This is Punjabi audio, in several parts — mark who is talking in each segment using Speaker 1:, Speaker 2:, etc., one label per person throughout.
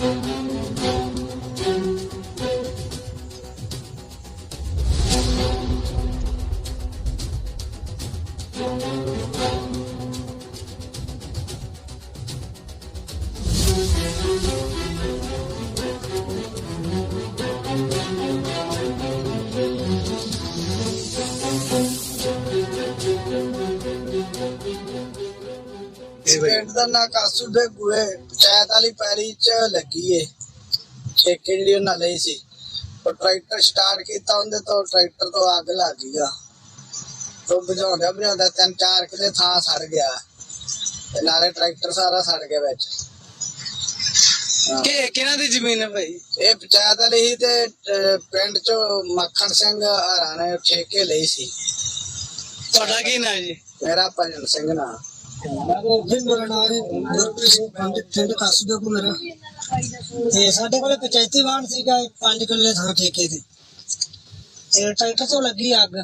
Speaker 1: ਇਸ ਪਿੰਡ ਦਾ ਨਾਂ ਕਾਸੂ ਦੇ ਗੂਏ ਪੰਚਾਇਤ ਵਾਲੀ ਪੈਰੀ ਚ ਲੱਗੀ ਏ। ਠੇਕੇ ਜਿਹੜੀ ਉਹਨਾਂ ਲਈ ਸੀ। ਉਹ ਟਰੈਕਟਰ ਸਟਾਰਟ ਕੀਤਾ ਉਹਦੇ ਤੋਂ ਟਰੈਕਟਰ ਤੋਂ ਅੱਗ ਲੱਗ ਗਈ ਆ। ਤੋਂ ਬੁਝਾਉਂਦਾ ਬੁਝਾਉਂਦਾ ਤਿੰਨ ਚਾਰ ਕਿਲੇ ਥਾਂ ਸੜ ਗਿਆ। ਤੇ ਨਾਲੇ ਟਰੈਕਟਰ ਸਾਰਾ ਸੜ ਗਿਆ ਵਿੱਚ।
Speaker 2: ਕਿ ਕਿਹਨਾਂ ਦੀ ਜ਼ਮੀਨ ਹੈ ਭਾਈ?
Speaker 1: ਇਹ ਪੰਚਾਇਤ ਵਾਲੀ ਸੀ ਤੇ ਅਹ, ਪਿੰਡ ਚੋਂ ਮੱਖਣ ਸਿੰਘ ਹਰਾਂ ਨੇ ਠੇਕੇ ਲਈ ਸੀ।
Speaker 2: ਤੁਹਾਡਾ ਕੀ ਨਾਂ ਹੈ ਜੀ?
Speaker 1: ਮੇਰਾ ਭਜਨ ਸਿੰਘ ਨਾਂ।
Speaker 3: ਜੀ, ਮੇਰਾ ਨਾਮ ਹੈ ਗੁਰਪ੍ਰੀਤ ਸਿੰਘ ਪੰਜ ਪਿੰਡ ਕਾਸੂ ਮੇਰਾ ਤੇ ਸਾਡੇ ਕੋਲੇ ਪੰਚਾਇਤੀ ਵਾਹਨ ਸੀਗਾ 5 ਕਿੱਲੇ ਥਾਂ ਠੇਕੇ ਤੇ। ਤੇ ਟਰੈਕਟਰ ਤੋਂ ਲੱਗੀ ਅੱਗ,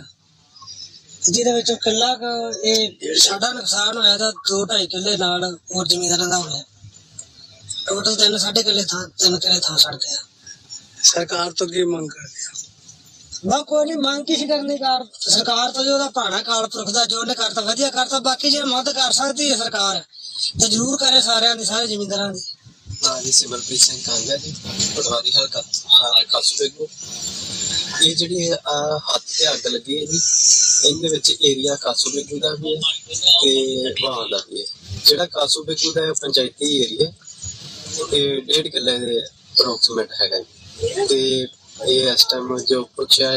Speaker 3: ਜਿਹਦੇ ਵਿੱਚੋਂ ਕਿੱਲਾ ਕੁ, ਇਹ ਸਾਡਾ ਨੁਕਸਾਨ ਹੋਇਆ ਤਾਂ 2.5 ਕਿੱਲੇ ਨਾਲ ਹੋਰ ਜ਼ਮੀਨਦਾਰਾਂ ਦਾ ਹੋਇਆ। ਟੋਟਲ ਤਿੰਨ, ਸਾਢੇ ਕਿੱਲੇ ਥਾਂ, ਤਿੰਨ ਕਿੱਲੇ ਥਾਂ ਸੜ ਗਿਆ
Speaker 2: ਸਰਕਾਰ ਤੋਂ ਕੀ ਮੰਗ ਕਰਦੇ ਆ।
Speaker 3: ਬਾ ਕੋਈ ਨਹੀਂ ਮੰਗ ਕਿਸ ਕਰਨੀ ਕਾਰ? ਸਰਕਾਰ ਤੋਂ ਜੋ ਉਹਦਾ ਭਾਣਾ ਕਾਲ ਪੁਰਖ ਦਾ, ਜੋ ਉਹਨੇ ਕਰਤਾ, ਵਧੀਆ ਕਰਤਾ, ਬਾਕੀ ਜੇ ਮਦਦ ਕਰ ਸਕਦੀ ਹੈ ਸਰਕਾਰ, ਤੇ ਜ਼ਰੂਰ ਕਰੇ ਸਾਰਿਆਂ ਦੀ, ਸਾਰੇ ਜ਼ਮੀਨਦਾਰਾਂ ਦੀ।
Speaker 4: ਨਾਂ ਜੀ, ਸਿਮਰਪ੍ਰੀਤ ਸਿੰਘ ਕਾਂਗਾ ਜੀ, ਪਟਵਾਰੀ ਹਲਕਾ। ਅਹ ਨੂੰ ਇਹ ਜਿਹੜੀ ਹੱਥ ਤੇ ਅੱਗ ਲੱਗੀ ਹੈ ਜੀ, ਇਹਦੇ ਵਿੱਚ ਏਰੀਆ ਕਾਸੂਬੇ ਦਾ ਵੀ ਹੈ ਤੇ ਵਾਹ ਦਾ ਵੀ ਹੈ। ਜਿਹੜਾ ਕਾਸੂਬੇ ਦਾ ਪੰਚਾਇਤੀ ਏਰੀਆ ਤੇ ਡੇਢ ਕਿੱਲੇ ਦੇ ਅਪਰੋਕਸੀਮੇਟ ਹੈਗਾ ਜੀ। ਤੇ ਇਹ ਇਸ ਟਾਈਮ ਜੋ ਪੁੱਛਿਆ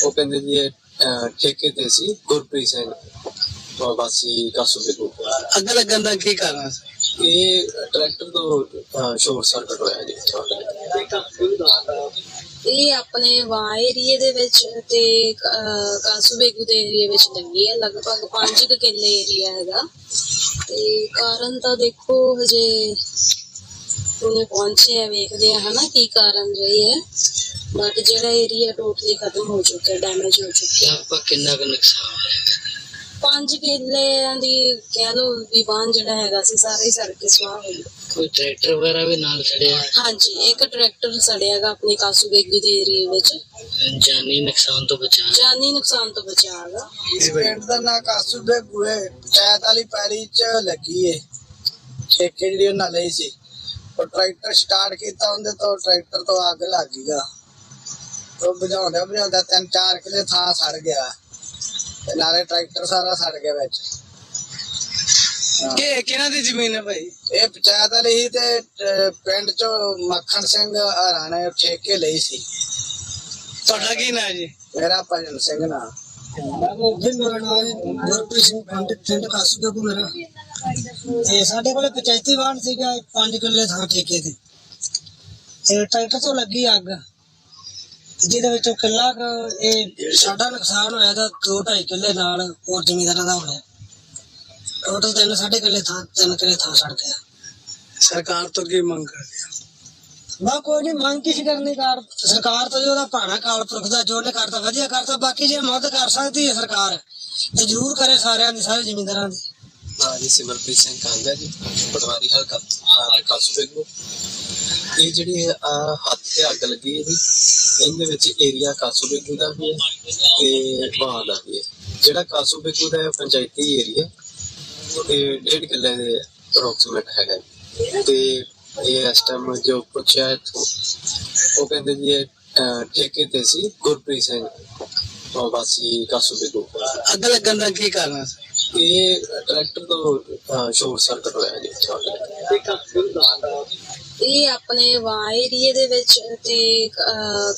Speaker 4: ਉਹ ਕਹਿੰਦੇ ਜੀ ਇਹ ਅਹ, ਠੇਕੇ ਤੇ ਸੀ ਗੁਰਪ੍ਰੀਤ ਸਿੰਘ ਵਾਸੀ ਕਾਸੂਬੇ ਨੂੰ
Speaker 2: ਅੱਗ ਲੱਗਣ ਦਾ ਕੀ ਕਾਰਨ ਸੀ
Speaker 4: ਇਹ ਟਰੈਕਟਰ ਤੋਂ ਸ਼ੋਰਟ ਸਰਕਟ ਹੋਇਆ ਜੀ
Speaker 5: ਇਹ ਆਪਣੇ ਵਾਂ ਏਰੀਏ ਦੇ ਵਿੱਚ ਤੇ ਅਹ, ਕਾਸੂਬੇਗੂ ਦੇ ਏਰੀਏ ਵਿੱਚ ਲੱਗੀ ਹੈ ਲਗਭਗ 5 ਕੁ ਕਿੱਲੇ ਏਰੀਆ ਹੈਗਾ ਤੇ ਕਾਰਨ ਤਾਂ ਦੇਖੋ ਹਜੇ ਉਹਨੇ ਪਹੁੰਚੇ ਆ ਵੇਖਦੇ ਆ ਹਨਾ ਕੀ ਕਾਰਨ ਰਹੀ ਹੈ। ਬਟ ਜਿਹੜਾ ਏਰੀਆ ਟੋਟਲੀ ਖਤਮ ਹੋ ਚੁੱਕਾ ਡੈਮੇਜ ਹੋ ਚੁੱਕਿਆ
Speaker 2: ਆਪਾਂ ਕਿੰਨਾ ਕੁ ਨੁਕਸਾਨ ਹੋਇਆ?
Speaker 5: 5 ਕਿੱਲਿਆਂ ਦੀ ਕਹਿ ਲਓ ਵੀ ਵਾਹਨ ਜਿਹੜਾ ਹੈਗਾ ਸੀ ਸਾਰੇ ਹੀ ਸੜ ਕੇ ਸਵਾਹ ਹੋ ਗਿਆ
Speaker 2: ਕੋਈ ਟਰੈਕਟਰ ਵਗੈਰਾ ਵੀ ਨਾਲ ਛੜਿਆ
Speaker 5: ਹਾਂਜੀ ਇੱਕ ਟਰੈਕਟਰ ਸੜਿਆਗਾ ਆਪਣੇ ਕਾਸੂਬੇਗੂ ਦੇ ਏਰੀਏ ਵਿੱਚ।
Speaker 2: ਜਾਨੀ ਨੁਕਸਾਨ ਤੋਂ ਬਚਾ
Speaker 5: ਜਾਨੀ ਨੁਕਸਾਨ ਤੋਂ ਬਚਾਗਾ
Speaker 1: ਇਸ ਪਿੰਡ ਦਾ ਨਾਂ ਕਾਸੂ ਦੇ ਗੂਏ ਪੰਚਾਇਤ ਵਾਲੀ ਪੈਰੀ ਚ ਲੱਗੀ ਏ। ਠੇਕੇ ਜਿਹੜੀ ਉਹਨਾਂ ਲਈ ਸੀ। ਉਹ ਟਰੈਕਟਰ ਸਟਾਰਟ ਕੀਤਾ ਉਹਦੇ ਤੋਂ ਟਰੈਕਟਰ ਤੋਂ ਅੱਗ ਲੱਗ ਗਈ ਆ ਤੋਂ ਬੁਝਾਉਂਦਾ ਬੁਝਾਉਂਦਾ ਤਿੰਨ ਚਾਰ ਕਿਲੇ ਥਾਂ ਸੜ ਗਿਆ ਤੇ ਨਾਲੇ ਟਰੈਕਟਰ ਸਾਰਾ ਸੜ ਗਿਆ ਵਿੱਚ ਹਾਂ।
Speaker 2: ਕਿ ਕਿਹਨਾਂ ਦੀ ਜ਼ਮੀਨ ਹੈ ਭਾਈ
Speaker 1: ਇਹ ਪੰਚਾਇਤ ਵਾਲੀ ਸੀ ਤੇ ਅਹ, ਪਿੰਡ ਚੋਂ ਮੱਖਣ ਸਿੰਘ ਹਰਾਂ ਨੇ ਠੇਕੇ ਲਈ ਸੀ
Speaker 2: ਤੁਹਾਡਾ ਕੀ ਨਾਂ ਹੈ ਜੀ
Speaker 1: ਮੇਰਾ ਭਜਨ ਸਿੰਘ ਨਾਂ
Speaker 3: ਜੀ ਮੇਰਾ ਨਾਮ ਹੈ ਗੁਰਪ੍ਰੀਤ ਸਿੰਘ ਪੰਜ ਪਿੰਡ ਕਾਸੂ ਦੇ ਕੋ ਮੇਰਾ ਤੇ ਸਾਡੇ ਕੋਲੇ ਪੰਚਾਇਤੀ ਵਾਹਨ ਸੀਗਾ 5 ਕਿੱਲੇ ਥਾਂ ਠੇਕੇ ਤੇ। ਤੇ ਟਰੈਕਟਰ ਤੋਂ ਲੱਗੀ ਅੱਗ ਜਿਹਦੇ ਵਿੱਚੋਂ ਕਿੱਲਾ ਕੁ ਇਹ ਸਾਡਾ ਨੁਕਸਾਨ ਹੋਇਆ ਤਾਂ 2.5 ਕਿੱਲੇ ਨਾਲ ਹੋਰ ਜ਼ਮੀਨਦਾਰਾਂ ਦਾ ਹੋਇਆ। ਟੋਟਲ ਤਿੰਨ ਸਾਢੇ ਕਿੱਲੇ ਥਾਂ ਤਿੰਨ ਕਿੱਲੇ ਥਾਂ ਸੜ ਗਿਆ।
Speaker 2: ਸਰਕਾਰ ਤੋਂ ਕੀ ਮੰਗ ਕਰਦੇ
Speaker 3: ਬਾ ਕੋਈ ਨਹੀਂ ਮੰਗ ਕਿਸ ਕਰਨੀ ਕਾਰ ਸਰਕਾਰ ਤੋਂ ਜੋ ਉਹਦਾ ਭਾਣਾ ਕਾਲ ਪੁਰਖ ਦਾ ਜੋ ਉਹਨੇ ਕਰਤਾ ਵਧੀਆ ਕਰਤਾ ਬਾਕੀ ਜੇ ਮਦਦ ਕਰ ਸਕਦੀ ਹੈ ਸਰਕਾਰ ਤੇ ਜ਼ਰੂਰ ਕਰੇ ਸਾਰਿਆਂ ਦੀ ਸਾਰੇ ਜ਼ਮੀਨਦਾਰਾਂ ਦੀ।
Speaker 4: ਨਾਂ ਜੀ ਸਿਮਰਪ੍ਰੀਤ ਸਿੰਘ ਕਾਂਗਾ ਜੀ ਪਟਵਾਰੀ ਹਲਕਾ ਅਹ, ਕਾਸੂਬੇ ਇਹ ਜਿਹੜੀ ਅਹ, ਹੱਥ ਤੇ ਅੱਗ ਲੱਗੀ ਹੈ ਇਹਦੇ ਵਿੱਚ ਏਰੀਆ ਕਾਸੂਬੇ ਦਾ ਵੀ ਹੈ ਤੇ ਵਾਹ ਦਾ ਵੀ ਹੈ। ਜਿਹੜਾ ਕਾਸੂਬੇ ਦਾ ਹੈ, ਪੰਚਾਇਤੀ ਏਰੀਆ ਤੇ ਡੇਢ ਕਿੱਲੇ ਦੇ ਅਪਰੋਕਸੀਮੇਟ ਹੈਗਾ ਤੇ ਇਹ ਇਸ ਟਾਈਮ ਜੋ ਪੁੱਛਿਆ ਉਹ ਕਹਿੰਦੇ ਜੀ ਠੇਕੇ ਤੇ ਸੀ ਗੁਰਪ੍ਰੀਤ ਸਿੰਘ। ਵਾਸੀ ਕਾਸੂਬੇ ਨੂੰ
Speaker 2: ਅੱਗ ਲੱਗਣ ਦਾ ਕੀ ਕਾਰਨ ਸੀ
Speaker 4: ਇਹ ਟਰੈਕਟਰ ਤੋਂ ਸ਼ੋਰਟ ਸਰਕਟ ਹੋਇਆ ਜੀ।
Speaker 5: ਇਹ ਆਪਣੇ ਵਾਂ ਏਰੀਏ ਦੇ ਵਿੱਚ ਤੇ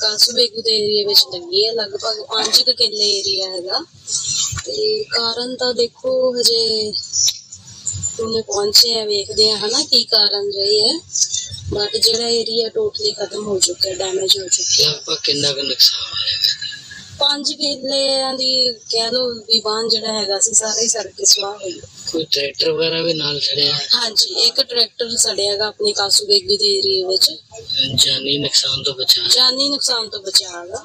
Speaker 5: ਕਾਸੂਬੇਗੂ ਦੇ ਏਰੀਏ ਵਿੱਚ ਲੱਗੀ ਹੈ। ਲਗਭਗ 5 ਕੁ ਕਿੱਲੇ ਏਰੀਆ ਹੈਗਾ। ਤੇ ਕਾਰਨ ਤਾਂ ਦੇਖੋ ਹਜੇ ਉਹਨੇ ਪਹੁੰਚੇ ਆ ਵੇਖਦੇ ਆ ਹਨਾ ਕੀ ਕਾਰਨ ਰਹੀ ਹੈ। ਬਟ ਜਿਹੜਾ ਏਰੀਆ ਟੋਟਲੀ ਖਤਮ ਹੋ ਚੁੱਕਾ ਡੈਮੇਜ ਹੋ ਚੁੱਕਿਆ।
Speaker 2: ਆਪਾਂ ਕਿੰਨਾ ਕੁ ਨੁਕਸਾਨ ਹੋਇਆ?
Speaker 5: 5 ਕਿੱਲਿਆਂ ਦੀ ਕਹਿ ਲਓ ਵੀ ਵਾਹਨ ਜਿਹੜਾ ਹੈਗਾ ਸੀ ਸਾਰੇ ਹੀ ਸੜ ਕੇ ਸਵਾਹ ਹੋ ਗਿਆ
Speaker 2: ਕੋਈ ਟਰੈਕਟਰ ਵਗੈਰਾ ਵੀ ਨਾਲ ਛੜਿਆ
Speaker 5: ਹਾਂਜੀ ਇੱਕ ਟਰੈਕਟਰ ਸੜਿਆਗਾ ਆਪਣੇ ਕਾਸੂਬੇਗੂ ਦੇ ਏਰੀਏ ਵਿੱਚ।
Speaker 2: ਜਾਨੀ ਨੁਕਸਾਨ ਤੋਂ ਬਚਾ
Speaker 5: ਜਾਨੀ ਨੁਕਸਾਨ ਤੋਂ ਬਚਾਗਾ